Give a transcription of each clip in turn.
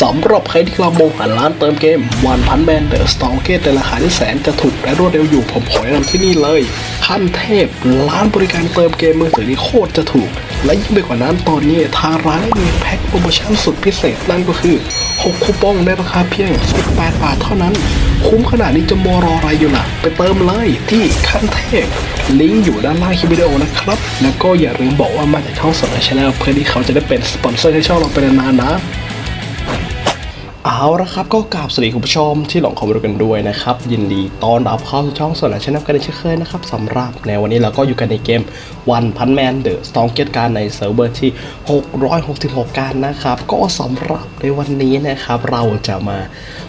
สำหรับใครที่กำลังมองหาร้านเติมเกมวันพันแมนเดอะสตองเกตในราคาที่แสนจะถูกและรวดเร็วอยู่ผมขอแนะนำที่นี่เลยขั้นเทพร้านบริการเติมเกมมือถือที่โคตรจะถูก และยิ่งไปกว่านั้นตอนนี้ทางร้านได้มีแพ็คโปรโมชั่นสุดพิเศษนั่นก็คือ 6 คูปองในราคาเพียง 18 บาทเท่านั้น คุ้มขนาดนี้จะมอรออะไรอยู่ล่ะ ไปเติมเลยที่ขั้นเทพลิงก์อยู่ด้านล่างคลิปวิดีโอนะครับ แล้วก็อย่าลืมบอกว่ามาจากช่องสดชาแนลเพื่อที่เขาจะได้เป็นสปอนเซอร์ให้ช่องเราเป็นนานๆนะ เอาละครับก็กราบสวัสดีคุณผู้ชมที่หลงเข้ามาดูกันด้วยนะครับ ยินดีต้อนรับเข้าสู่ช่องส่วนและชนลกันเช่นเคยนะครับสำหรับในวันนี้เราก็อยู่กันในเกม One Punch Man The Strongest การในเซิร์ฟเวอร์ที่ 666 การนะครับ ก็สำหรับในวันนี้นะครับ เราจะมา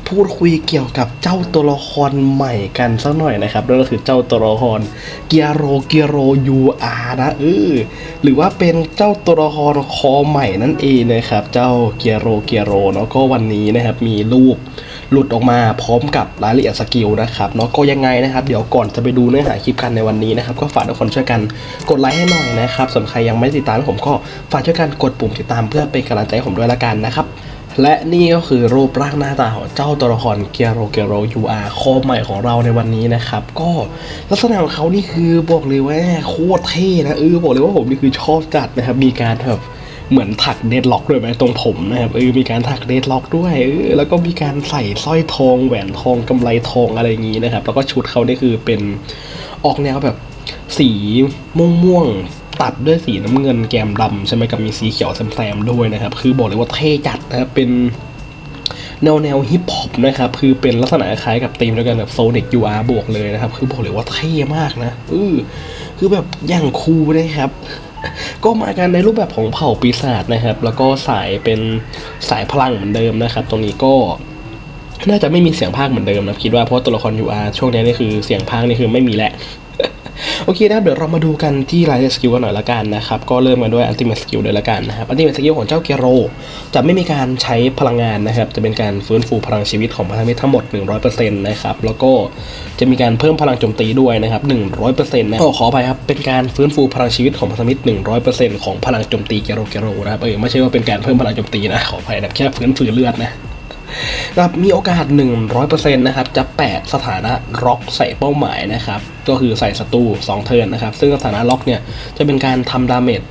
พูดคุยเกี่ยวกับเจ้าตัวละครใหม่กันสักหน่อยนะครับนั่นก็คือเจ้าตัวละครเกียโรเกียโรยูอาร์นะเออหรือว่าเป็นเจ้าตัวละครคอใหม่นั่นเองนะครับเจ้าเกียโรเกียโรเนาะก็วันนี้นะครับมีรูปหลุดออกมาพร้อมกับรายละเอียดสกิลนะครับเนาะก็ยังไงนะครับเดี๋ยวก่อนจะไปดูเนื้อหาคลิปกันในวันนี้นะครับก็ฝากทุกคนช่วยกันกดไลค์ให้หน่อยนะครับส่วนใครยังไม่ติดตามผมก็ฝากช่วยกันกดปุ่มติดตามเพื่อเป็นกำลังใจผมด้วยละกันนะครับและนี่ก็คือรูปร่างหน้าตาของเจ้าตัวละครเกียโรเกียโรยูอาร์คอใหม่ของเราในวันนี้นะครับ ก็ลักษณะของเขานี่คือบอกเลยว่าโคตรเท่นะเออบอกเลยว่าผมนี่คือชอบจัดนะครับมีการแบบ เหมือนถักเดดล็อกด้วยไหมตรงผมนะครับเออมีการถักเดดล็อกด้วยเออแล้วก็มีการใส่สร้อยทองแหวนทองกำไลทองอะไรอย่างนี้นะครับ แล้วก็ชุดเขานี่คือเป็นออกแนวแบบสีม่วงม่วงๆตัดด้วยสีน้ำเงินแกมดำใช่ไหมกับมีสีเขียวแซมๆด้วยนะครับ คือบอกเลยว่าเท่จัดนะครับเป็น แนวแนวฮิปฮอปนะครับ คือเป็นลักษณะคล้ายกับธีมเดียวกันแบบโซนิกยูอาร์บวกเลยนะครับ คือบอกเลยว่าเท่มากนะเออคือแบบอย่างคูลนะครับ ก็มากันในรูปแบบของเผ่าปีศาจนะครับ แล้วก็สายเป็นสายพลังเหมือนเดิมนะครับ ตรงนี้ก็น่าจะไม่มีเสียงพาก์เหมือนเดิมนะคิดว่าเพราะตัวละคร UR ช่วงนี้นี่คือเสียงพากย์นี่คือไม่มีแหละ โอเคนะครับเดี๋ยวเรามาดูกันที่รายเอียดสกิลกันหน่อยละกันนะครับ ก็เริ่มมาด้วยอัลติเม e สกิลเลยละกันนะครับอัลติเม e สกิลของเจ้าเกโร จะไม่มีการใช้พลังงานนะครับ จะเป็นการฟื้นฟูพลังชีวิตของพันธมิตรทั้งหมด 100%นะครับแล้วก็จะมีการเพิ่มพลังโจมตีด้วยนะครับ100%นะขอขอไปครับเป็นการฟื้นฟูพลังชีวิตของพันธมิตร 100%ของพลังโจมตีเกโรเกโรนะครับเออไม่ใช่ว่าเป็นการเพิ่มพลังโจมตีนะขออภัยนะแค่ฟื้นฟูเลือดนะ นะครับมีโอกาส 100%นะครับจะแปะสถานะล็อกใส่เป้าหมายนะครับก็คือใส่ศัตรู2เทิร์นนะครับซึ่งสถานะล็อกเนี่ยจะเป็นการทำดาเมจ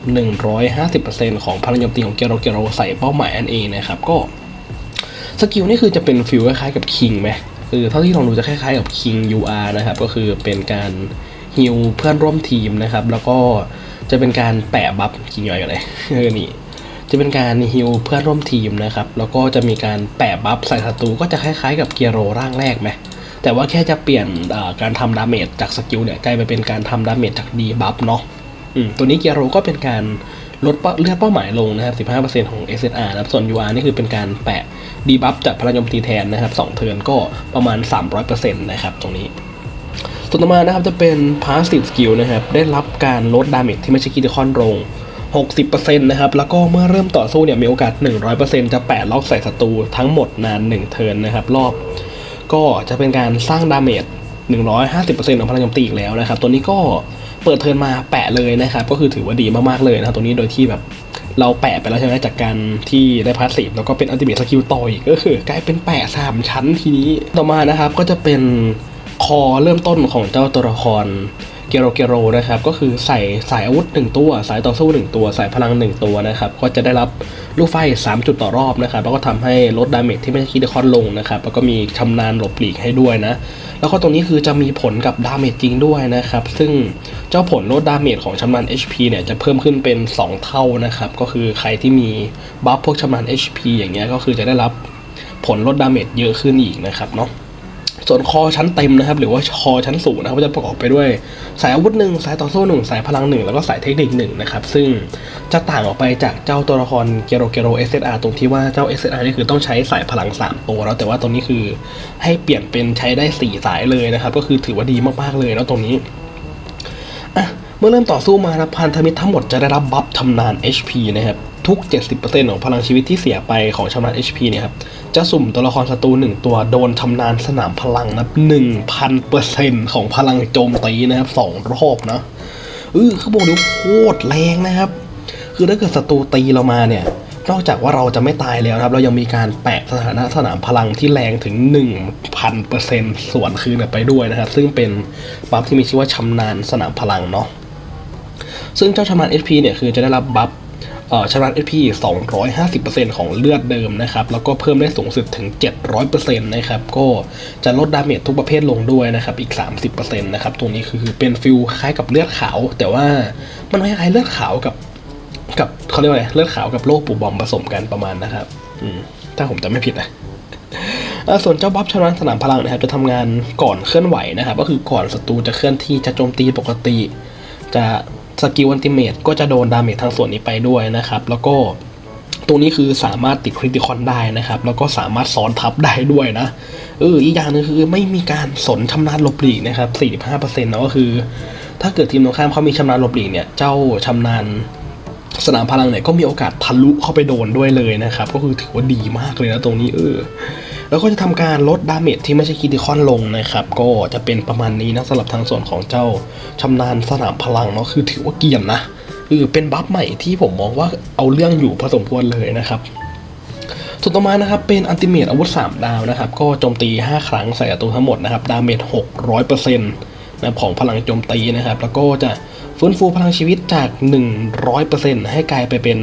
150%ของพลังโจมตีของเกโรเกโรใส่เป้าหมายอันเองนะครับก็สกิลนี่คือจะเป็นฟิลคล้ายๆกับคิงไหมคือเท่าที่ลองดูจะคล้ายๆกับคิง UR นะครับ ก็คือเป็นการฮิลเพื่อนร่วมทีมนะครับ แล้วก็จะเป็นการแปะบัฟคิงย่อยกันเลยเออนี่ จะเป็นการฮิลเพื่อนร่วมทีมนะครับ แล้วก็จะมีการแปะบัฟใส่ศัตรูก็จะคล้ายๆ กับเกียโรร่างแรกไหมแต่ว่าแค่จะเปลี่ยนการทำดาเมจจากสกิลเนี่ยกลายไปเป็นการทำดาเมจจากดีบัฟเนาะตัวนี้เกียโรก็เป็นการลดเลือดเป้าหมายลงนะครับ 15%ของ SSR นะครับ ส่วน UR นี่คือเป็นการแปะดีบัฟจากพลังโจมตีแทนนะครับ 2 เทิร์นก็ประมาณ 300%นะครับตรงนี้ ส่วนต่อมานะครับจะเป็น passive skill นะครับ ได้รับการลดดาเมจที่ไม่ใช่คิดคอนลง 60%นะครับ แล้วก็เมื่อเริ่มต่อสู้เนี่ยมีโอกาส 100%จะแปะล็อกใส่ศัตรูทั้งหมดนาน 1 เทิร์นนะครับ รอบ ก็จะเป็นการสร้างดาเมจ 150%ของพลังโจมตีอีกแล้วนะครับ ตัวนี้ก็เปิดเทิร์นมาแปะเลยนะครับ ก็คือถือว่าดีมากๆเลยนะครับตัวนี้โดยที่แบบเราแปะไปแล้วใช่ไหมจากการที่ได้พาสซีฟแล้วก็เป็นอัลติเมทสกิลต่ออีกก็คือกลายเป็นแปะสามชั้นทีนี้ต่อมานะครับก็จะเป็นคอเริ่มต้นของเจ้าตัวละคร เกโรเกโรนะครับก็คือใส่สายอาวุธ 1 ตัว สายต่อสู้ 1 ตัว สายพลัง 1 ตัวนะครับก็จะได้รับลูกไฟ 3 จุดต่อรอบนะครับแล้วก็ทำให้ลดดาเมจที่ไม่ใช่คิดคอนลงนะครับแล้วก็มีชำนาญหลบหลีกให้ด้วยนะแล้วก็ตรงนี้คือจะมีผลกับดาเมจจริงด้วยนะครับซึ่งเจ้าผลลดดาเมจของชำนาญ HP เนี่ยจะเพิ่มขึ้นเป็น 2 เท่านะครับก็คือใครที่มีบัฟพวกชำนาญ HP อย่างเงี้ยก็คือจะได้รับผลลดดาเมจเยอะขึ้นอีกนะครับเนาะ ส่วนคอชั้นเต็มนะครับ หรือว่าคอชั้นสูงนะครับจะประกอบไปด้วย สายอาวุธหนึ่งสายต่อสู้หนึ่งสายพลังหนึ่งแล้วก็สายเทคนิคหนึ่งนะครับ ซึ่งจะต่างออกไปจากเจ้าตัวละครเกโรเกโร SSR ตรงที่ว่าเจ้า SSR นี่คือต้องใช้สายพลัง 3 ตัวแล้วแต่ว่าตรงนี้คือให้เปลี่ยนเป็นใช้ได้ 4 สายเลยนะครับ ก็คือถือว่าดีมากๆเลยนะตรงนี้อะเมื่อเริ่มต่อสู้มานะพันธมิตรทั้งหมดจะได้รับบัฟชำนาญ HP นะครับ ทุก 70%ของพลังชีวิตที่เสียไปของชำนาญ HP เนี่ยครับ จะสุ่มตัวละครศัตรูหนึ่งตัวโดนชำนาญสนามพลังนะ1,000%ของพลังโจมตีนะครับสองรอบนะเออเขาบอกดูโคตรแรงนะครับ คือถ้าเกิดศัตรูตีเรามาเนี่ย นอกจากว่าเราจะไม่ตายแล้วครับ เรายังมีการแปะสถานะสนามพลังที่แรงถึง 1,000%ส่วนคืนไปด้วยนะครับ ซึ่งเป็นบัฟที่มีชื่อว่าชำนาญสนามพลังเนาะซึ่งเจ้าชำนาญ HP เนี่ยคือจะได้รับบัฟ ชำนาญ HP 250%ของเลือดเดิมนะครับ แล้วก็เพิ่มได้สูงสุดถึง 700%นะครับ ก็จะลดดาเมจทุกประเภทลงด้วยนะครับ อีก 30%นะครับตรงนี้คือเป็นฟิลคล้ายกับเลือดขาว แต่ว่ามันคล้ายเลือดขาวกับกับเขาเรียกว่าอะไร เลือดขาวกับโลกปูบอมผสมกันประมาณนะครับ อืม ถ้าผมจำไม่ผิดนะส่วนเจ้าบัฟชำนาญสนามพลังนะครับจะทำงานก่อนเคลื่อนไหวนะครับ ก็คือก่อนศัตรูจะเคลื่อนที่จะโจมตีปกติ จะ สกิลอันติเมตก็จะโดนดาเมจทางส่วนนี้ไปด้วยนะครับ แล้วก็ตรงนี้คือสามารถติดคริติคอนได้นะครับ แล้วก็สามารถซ้อนทับได้ด้วยนะเอออีกอย่างหนึงคือไม่มีการสนชำนาญลบหลีกนะครับ 45%นาะก็คือ ถ้าเกิดทีมตรงข้ามเขามีชำนาญลบหลีกเนี่ย เจ้าชำนาญสนามพลังเนี่ยก็มีโอกาสทะลุเข้าไปโดนด้วยเลยนะครับ ก็คือถือว่าดีมากเลยนะตรงนี้เออ แล้วก็จะทำการลดดาเมจที่ไม่ใช่คิติคอนลงนะครับ ก็จะเป็นประมาณนี้นะสำหรับทางส่วนของเจ้าชำนาญสนามพลังเนาะคือถือว่าเกียนนะเออเป็นบัฟใหม่ที่ผมมองว่าเอาเรื่องอยู่พอสมควรเลยนะครับส่วนต่อมานะครับเป็นอันติเมตอาวุธ 3 ดาวนะครับ ก็โจมตี 5 ครั้งใส่ศัตรูทั้งหมดนะครับ ดาเมจ600%นะครับของพลังโจมตีนะครับ แล้วก็จะ ฟื้นฟูพลังชีวิตจาก 100%ให้กลายไปเป็น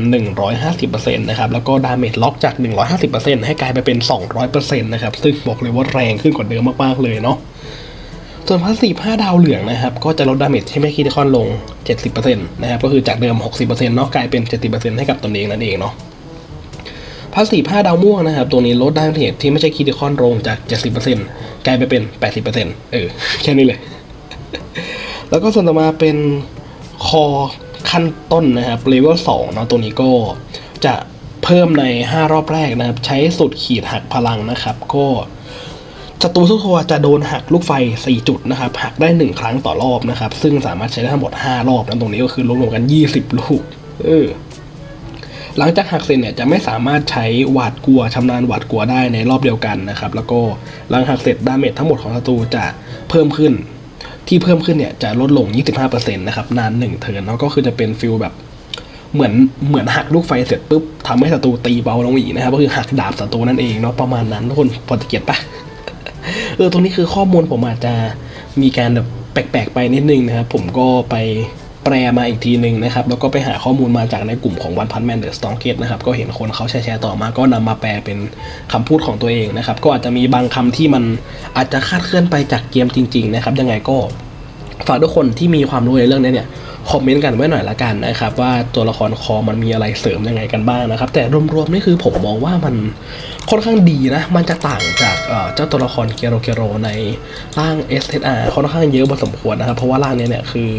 150%นะครับแล้วก็ดาเมจล็อกจาก 150%ให้กลายไปเป็น 200%นะครับซึ่งบอกเลยว่าแรงขึ้นกว่าเดิมมากๆเลยเนาะส่วนพาสซีฟ5ดาวเหลืองนะครับ ก็จะลดดาเมจที่ไม่คิดคอนลง 70%นะครับ ก็คือจากเดิม 60%เนาะกลายเป็น 70%ให้กับตนเองนั่นเองเนาะพาสซีฟ5ดาวม่วงนะครับ ตัวนี้ลดดาเมจที่ไม่ใช่คิดคอนลงจาก 70%กลายไปเป็น 80%เออ แค่นี้เลย แล้วก็ส่วนต่อมาเป็น คอขั้นต้นนะครับเลเวล2เนะตัวนี้ก็จะเพิ่มใน 5 รอบแรกนะครับ ใช้สุดขีดหักพลังนะครับ ก็ศัตรูทุกตัวจะโดนหักลูกไฟ 4 จุดนะครับ หักได้ 1 ครั้งต่อรอบนะครับ ซึ่งสามารถใช้ได้ทั้งหมด 5 รอบนะตรงนี้ก็คือรวมๆกัน 20 ลูก เออหลังจากหักเสร็จเนี่ยจะไม่สามารถใช้หวาดกลัวชำนาญหวาดกลัวได้ในรอบเดียวกันนะครับ แล้วก็หลังหักเสร็จดาเมจทั้งหมดของศัตรูจะเพิ่มขึ้น ที่เพิ่มขึ้นเนี่ยจะลดลง 25%นะครับนาน1เทิร์นแล้วก็คือจะเป็นฟิลแบบเหมือนเหมือนหักลูกไฟเสร็จปุ๊บทำให้ศัตรูตีเบาลงอีกนะครับก็คือหักดาบศัตรูนั่นเองเนาะประมาณนั้นทุกคนพอจะเก็ตปะเออตรงนี้คือข้อมูลผมอาจจะมีการแบบแปลกๆไปนิดนึงนะครับผมก็ไป แปลมาอีกทีหนึ่งนะครับ แล้วก็ไปหาข้อมูลมาจากในกลุ่มของวันพันแมนเดอร์สตองเกตนะครับ ก็เห็นคนเขาแชร์ต่อมา ก็นำมาแปลเป็นคำพูดของตัวเองนะครับ ก็อาจจะมีบางคำที่มันอาจจะคาดเคลื่อนไปจากเกมจริง ๆ นะครับ ยังไงก็ ฝากทุกคนที่มีความรู้ในเรื่องนี้เนี่ยคอมเมนต์กันไว้หน่อยละกันนะครับว่าตัวละครคอมันมีอะไรเสริมยังไงกันบ้างนะครับ แต่รวมๆนี่คือผมมองว่ามันค่อนข้างดีนะ มันจะต่างจากเจ้าตัวละครเกโรเกโรในร่าง SSR ค่อนข้างเยอะพอสมควรนะครับ เพราะว่าร่างนี้เนี่ยคือ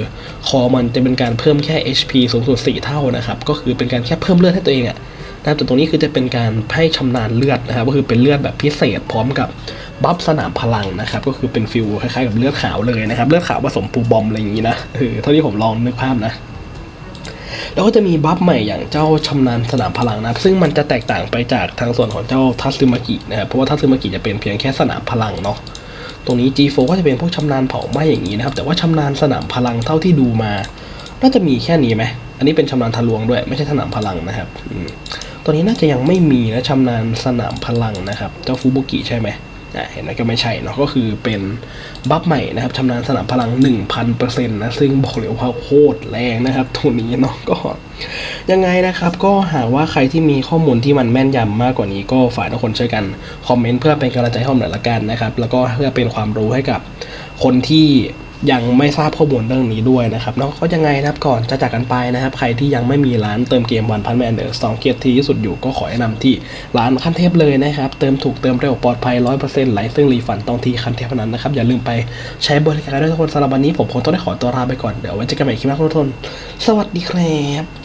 คอมันจะเป็นการเพิ่มแค่ HP สูงสุด4เท่านะครับ ก็คือเป็นการแค่เพิ่มเลือดให้ตัวเองอะนะแต่ตรงนี้คือจะเป็นการให้ชำนาญเลือดนะครับก็คือเป็นเลือดแบบพิเศษพร้อมกับ บัฟสนามพลังนะครับก็คือเป็นฟิลคล้ายๆกับเลือดขาวเลยนะครับเลือดขาวผสมปูบอมอะไรอย่างนี้นะเออเท่าที่ผมลองนึกภาพนะแล้วก็จะมีบัฟใหม่อย่างเจ้าชำนาญสนามพลังนะครับ ซึ่งมันจะแตกต่างไปจากทางส่วนของเจ้าทัตซึมากินะครับเพราะว่าทัตซึมากิจะเป็นเพียงแค่สนามพลังเนาะตรงนี้ G4 ก็จะเป็นพวกชำนาญเผาไหม้อย่างนี้นะครับ แต่ว่าชำนาญสนามพลังเท่าที่ดูมาน่าจะมีแค่นี้ไหมอันนี้เป็นชำนาญทะลวงด้วย ไม่ใช่สนามพลังนะครับอตัวนี้น่าจะยังไม่มีนะชำนาญสนามพลังนะครับ เจ้าฟูบุกิใช่ไหม เห็นไหมก็ไม่ใช่เนาะก็คือเป็นบัฟใหม่นะครับชำนาญสนามพลัง 1,000%นะซึ่งบอกเลยว่าโคตรแรงนะครับตัวนี้เนาะก็ยังไงนะครับก็หากว่าใครที่มีข้อมูลที่มันแม่นยำมากกว่านี้ก็ฝากทุกคนช่วยกันคอมเมนต์เพื่อเป็นกำลังใจให้ผมหน่อยละกันนะครับแล้วก็เพื่อเป็นความรู้ให้กับคนที่ ยังไม่ทราบข้อมูลเรื่องนี้ด้วยนะครับเนาะก็ยังไงนะครับก่อนจะจากกันไปนะครับ ใครที่ยังไม่มีร้านเติมเกมวันพันแมนเดอร์สองเกียรที่ที่สุดอยู่ก็ขอแนะนำที่ร้านขั้นเทพเลยนะครับ เติมถูกเติมเร็วปลอดภัยร้อยเปอร์เซ็นต์ไหลซึ่งรีฟันต้องที่ขั้นเทพนั้นนะครับ อย่าลืมไปใช้บริการด้วยทุกคนสำหรับวันนี้ผมคงต้องได้ขอตัวลาไปก่อนเดี๋ยวไว้เจอกันใหม่คลิปหน้าทุกคนสวัสดีครับ